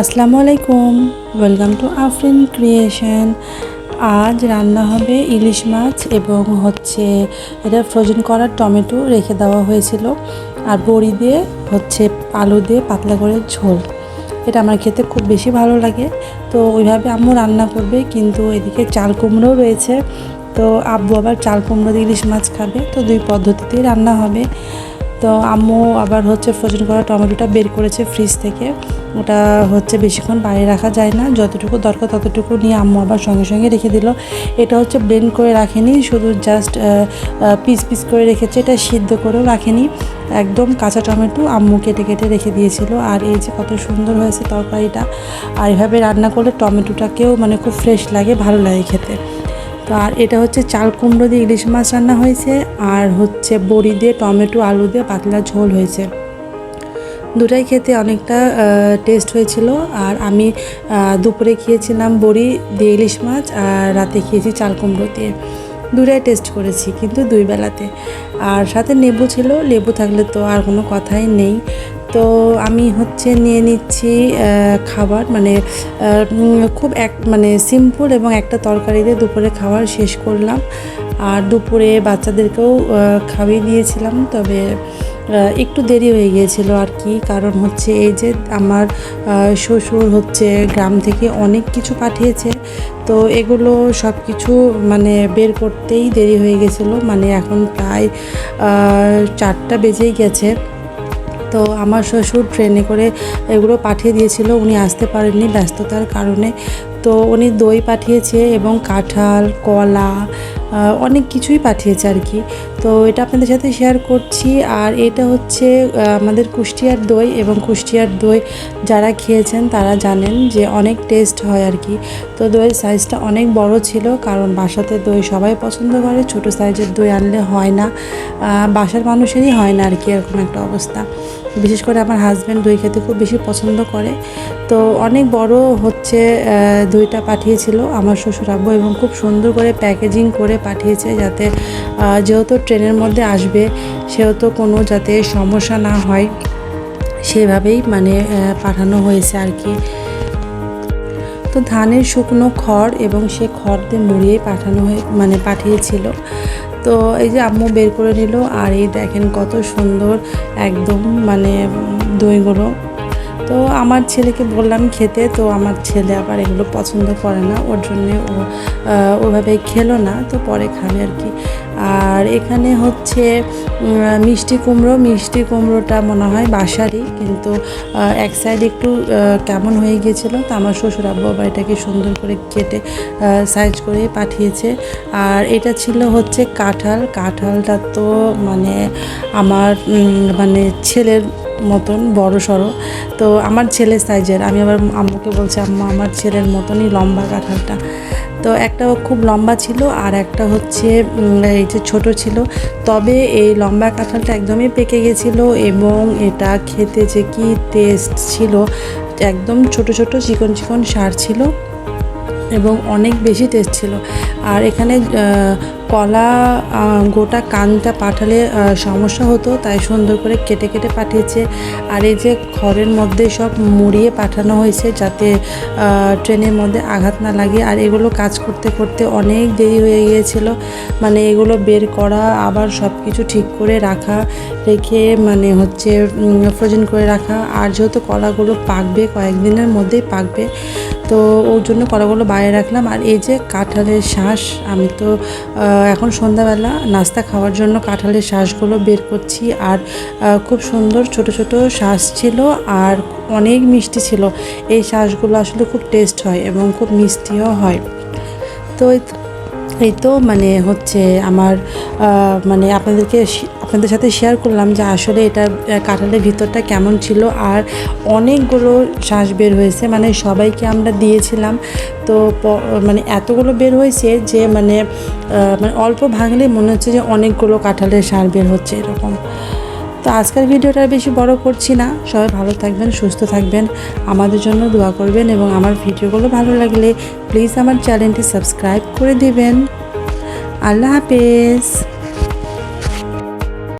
আসসালামু আলাইকুম। Welcome to Afrin creation আজ রান্না হবে ইলিশ মাছ এবং হচ্ছে এটা ফ্রোজেন করা টমেটো রেখে দেওয়া হয়েছিল। আর বড়ি দিয়ে হচ্ছে আলু দিয়ে পাতলা করে ঝোল। এটা আমার খেতে খুব বেশি ভালো লাগে। তো ওইভাবে আম্মু রান্না করবে, কিন্তু এদিকে চাল কুমড়োও রয়েছে। তো আব্বু আবার চাল কুমড়ো দিয়ে ইলিশ মাছ খাবে। তো দুই পদ্ধতিতেই রান্না হবে। তো আম্মু আবার হচ্ছে ফ্রোজেন করা টমেটোটা বের করেছে ফ্রিজ থেকে। ওটা হচ্ছে বেশিক্ষণ বাইরে রাখা যায় না। যতটুকু দরকার ততটুকু নিয়ে আম্মু আবার সঙ্গে সঙ্গে রেখে দিল। এটা হচ্ছে ব্লেন্ড করে রাখেনি, শুধু জাস্ট পিস পিস করে রেখেছে। এটা সিদ্ধ করেও রাখেনি। একদম কাঁচা টমেটো আম্মু কেটে কেটে রেখে দিয়েছিল। আর এই যে কত সুন্দর হয়েছে তরকারিটা। আর এভাবে রান্না করলে টমেটোটাকেও মানে খুব ফ্রেশ লাগে, ভালো লাগে খেতে। তো আর এটা হচ্ছে চাল কুমড়ো দিয়ে ইলিশ মাছ রান্না হয়েছে, আর হচ্ছে বড়ি দিয়ে টমেটো, আলু দিয়ে পাতলা ঝোল হয়েছে। দুটাই খেতে অনেকটা টেস্ট হয়েছিল, আর আমি দুপুরে খেয়েছিলাম বড়ি দিয়ে ইলিশ মাছ, আর রাতে খেয়েছি চাল কুমড়ো দিয়ে। দুটাই টেস্ট করেছি কিন্তু দুই বেলাতে। আর সাথে লেবু ছিল, লেবু থাকলে তো আর কোনো কথাই নেই। তো আমি হচ্ছে নিয়ে নিচ্ছি খাবার মানে খুব এক মানে সিম্পল এবং একটা তরকারিতে দুপুরে খাবার শেষ করলাম। আর দুপুরে বাচ্চাদেরকেও খাইয়ে দিয়েছিলাম, তবে একটু দেরি হয়ে গিয়েছিল আর কি। কারণ হচ্ছে এই যে আমার শ্বশুর হচ্ছে গ্রাম থেকে অনেক কিছু পাঠিয়েছে। তো এগুলো সব কিছু মানে বের করতেই দেরি হয়ে গেছিল মানে এখন প্রায় চারটা বেজেই গেছে। তো আমার শ্বশুর ট্রেনে করে এগুলো পাঠিয়ে দিয়েছিল। উনি আসতে পারেননি ব্যস্ততার কারণে। তো উনি দই পাঠিয়েছে এবং কাঁঠাল, কলা অনেক কিছুই পাঠিয়েছে আর কি। তো এটা আপনাদের সাথে শেয়ার করছি। আর এটা হচ্ছে আমাদের কুষ্টিয়ার দই এবং কুষ্টিয়ার দই যারা খেয়েছেন তারা জানেন যে অনেক টেস্ট হয় আর কি। তো দইয়ের সাইজটা অনেক বড় ছিল, কারণ বাসাতে দই সবাই পছন্দ করে, ছোট সাইজের দই আনলে হয় না। বাসার মানুষেরই হয় না আর কি, এরকম একটা অবস্থা। বিশেষ করে আমার হাজব্যান্ড দই খেতে খুব বেশি পছন্দ করে। তো অনেক বড় হচ্ছে দইটা পাঠিয়েছিল আমার শ্বশুর আব্বু এবং খুব সুন্দর করে প্যাকেজিং করে পাঠিয়েছে যাতে যেহেতু ট্রেনের মধ্যে আসবে, সেহেতু কোনো যাতে সমস্যা না হয়, সেভাবেই মানে পাঠানো হয়েছে আর কি। তো ধানের শুকনো খড় এবং সে খড় দিয়ে মুড়িয়ে পাঠানো হয়ে মানে পাঠিয়েছিল। তো এই যে আম্মু বের করে নিল আর এই দেখেন কত সুন্দর একদম মানে দইগুলো। তো আমার ছেলেকে বললাম খেতে, তো আমার ছেলে আবার এগুলো পছন্দ করে না, ওর জন্যে ও ওভাবে খেলো না, তো পরে খাবে আর কি। আর এখানে হচ্ছে মিষ্টি কুমড়ো, মিষ্টি কুমড়োটা মনে হয় বাসারই, কিন্তু এক সাইড একটু কেমন হয়ে গিয়েছিল তো আমার শ্বশুর আব্বু আবার এটাকে সুন্দর করে কেটে সাইজ করে পাঠিয়েছে। আর এটা ছিল হচ্ছে কাঁঠাল, কাঁঠালটা তো মানে আমার মানে ছেলের মতন, বড় সড়ো। তো আমার ছেলের সাইজের আমি আবার আম্মুকে বলছি, আম্মা, আমার ছেলের মতনই লম্বা কাঁঠালটা। তো একটা খুব লম্বা ছিল আর একটা হচ্ছে এই যে ছোটো ছিল। তবে এই লম্বা কাঁঠালটা একদমই পেকে গেছিল এবং এটা খেতে যে কি টেস্ট ছিল, একদম ছোট ছোট চিকন চিকন সার ছিল এবং অনেক বেশি টেস্ট ছিল। আর এখানে কলা গোটা কানটা পাঠালে সমস্যা হতো, তাই সুন্দর করে কেটে কেটে পাঠিয়েছে। আর এই যে খড়ের মধ্যে সব মুড়িয়ে পাঠানো হয়েছে যাতে ট্রেনের মধ্যে আঘাত না লাগে। আর এগুলো কাজ করতে করতে অনেক দেরি হয়ে গিয়েছিল। মানে এগুলো বের করা, আবার সব কিছু ঠিক করে রাখা, রেখে মানে হচ্ছে ফ্রোজেন করে রাখা। আর যেহেতু কলাগুলো পাকবে, কয়েকদিনের মধ্যেই পাকবে তো ওর জন্য কলাগুলো বাইরে রাখলাম। আর এই যে কাঁঠালের শ্বাস আমি তো এখন সন্ধ্যাবেলা নাস্তা খাওয়ার জন্য কাঁঠালের শ্বাসগুলো বের করছি। আর খুব সুন্দর ছোট ছোট শ্বাস ছিল আর অনেক মিষ্টি ছিল। এই শ্বাসগুলো আসলে খুব টেস্ট হয় এবং খুব মিষ্টিও হয়। তো এই তো মানে হচ্ছে আমার মানে আপনাদেরকে আপনাদের সাথে শেয়ার করলাম যে আসলে এটা কাঁঠালের ভিতরটা কেমন ছিল আর অনেকগুলো শ্বাস বের হয়েছে মানে সবাইকে আমরা দিয়েছিলাম। তো মানে এতগুলো বের হয়েছে যে মানে মানে অল্প ভাঙলে মনে হচ্ছে যে অনেকগুলো কাঁঠালের সার বের হচ্ছে এরকম। তো আজকের ভিডিওটা বেশি বড় করছি না। সবাই ভালো থাকবেন, সুস্থ থাকবেন, আমাদের জন্য দোয়া করবেন এবং আমার ভিডিওগুলো ভালো লাগলে প্লিজ আমার চ্যানেলটি সাবস্ক্রাইব করে দেবেন। আল্লাহ হাফেজ।